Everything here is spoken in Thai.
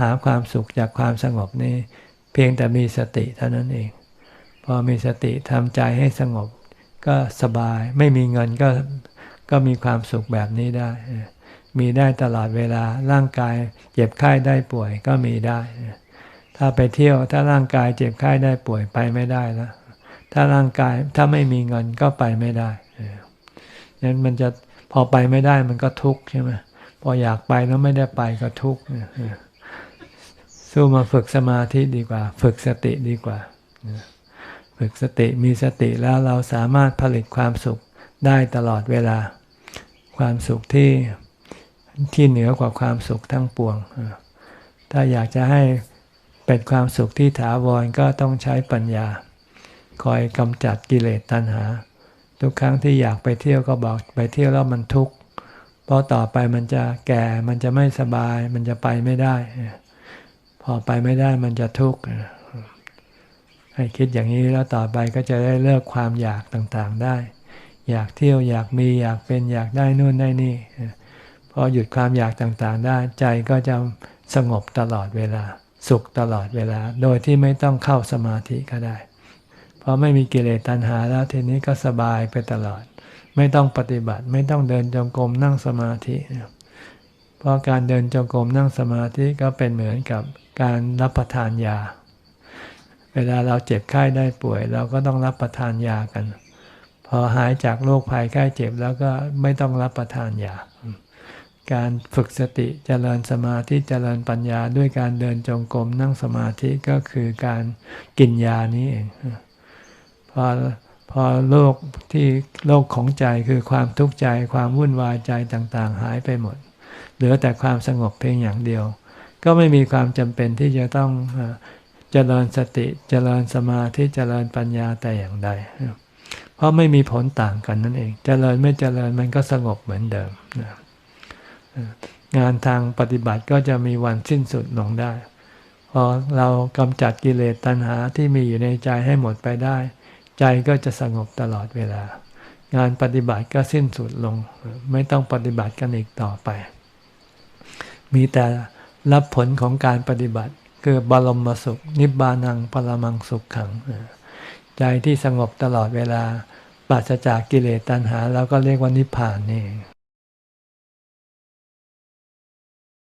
หาความสุขจากความสงบนี้ เพียงแต่มีสติเท่านั้นเอง พอมีสติทำใจให้สงบก็สบาย ไม่มีเงินก็ก็มีความสุขแบบนี้ได้ มีได้ตลอดเวลาร่างกายเจ็บไข้ได้ป่วยก็มีได้ ถ้าไปเที่ยวถ้าร่างกายเจ็บไข้ได้ป่วยไปไม่ได้แล้วถ้าร่างกายถ้าไม่มีเงินก็ไปไม่ได้นั้นมันจะพอไปไม่ได้มันก็ทุกข์ใช่ไหมพออยากไปแล้วไม่ได้ไปก็ทุกข์ สู้มาฝึกสมาธิดีกว่า ฝึกสติดีกว่า ฝึกสติมีสติแล้วเราสามารถผลิตความสุขได้ตลอดเวลา ความสุขที่ที่เหนือกว่าความสุขทั้งปวง ถ้าอยากจะให้เป็นความสุขที่ถาวรก็ต้องใช้ปัญญา คอยกำจัดกิเลสตัณหา ทุกครั้งที่อยากไปเที่ยวก็บอกไปเที่ยวแล้วมันทุกข์เพราะต่อไปมันจะแก่มันจะไม่สบาย มันจะไปไม่ได้ พอไปไม่ได้มันจะทุกข์ให้คิดอย่างนี้แล้วต่อไปก็จะได้เลิกความอยากต่างๆได้ อยากเที่ยวอยากมีอยากเป็นอยากได้นู่นได้นี่ พอหยุดความอยากต่างๆได้ใจก็จะสงบตลอดเวลา สุขตลอดเวลา โดยที่ไม่ต้องเข้าสมาธิก็ได้พอไม่มีกิเลสตัณหาแล้วทีนี้ก็สบายไปตลอด ไม่ต้องปฏิบัติไม่ต้องเดินจงกรมนั่งสมาธิเเพราะการเดินจงกรมนั่งสมาธิก็เป็นเหมือนกับการรับประทานยา เวลาเราเจ็บไข้ได้ป่วย เราก็ต้องรับประทานยากัน พอหายจากโรคภัยไข้เจ็บแล้วก็ไม่ต้องรับประทานยา การฝึกสติจเจริญสมาธิเจริญปัญญาด้วยการเดินจงกรมนั่งสมาธิก็คือการกินยานี้เองพอพอโลกที่โลกของใจคือความทุกข์ใจความวุ่นวายใจต่าง ๆ หายไปหมด เหลือแต่ความสงบเพียงอย่างเดียว ก็ไม่มีความจำเป็นที่จะต้องเจริญสติเจริญสมาธิเจริญปัญญาแต่อย่างใด เพราะไม่มีผลต่างกันนั่นเอง เจริญไม่เจริญมันก็สงบเหมือนเดิม งานทางปฏิบัติก็จะมีวันสิ้นสุดลงได้ พอเรากำจัดกิเลสตัณหาที่มีอยู่ในใจให้หมดไปได้ ใจก็จะสงบตลอดเวลา งานปฏิบัติก็สิ้นสุดลง ไม่ต้องปฏิบัติกันอีกต่อไป มีแต่รับผลของการปฏิบัติ คือบรมสุข นิบานังปรมังสุขขัง ใจที่สงบตลอดเวลาปราศจากกิเลสตัณหา แล้วก็เรียกว่านิพพานนี่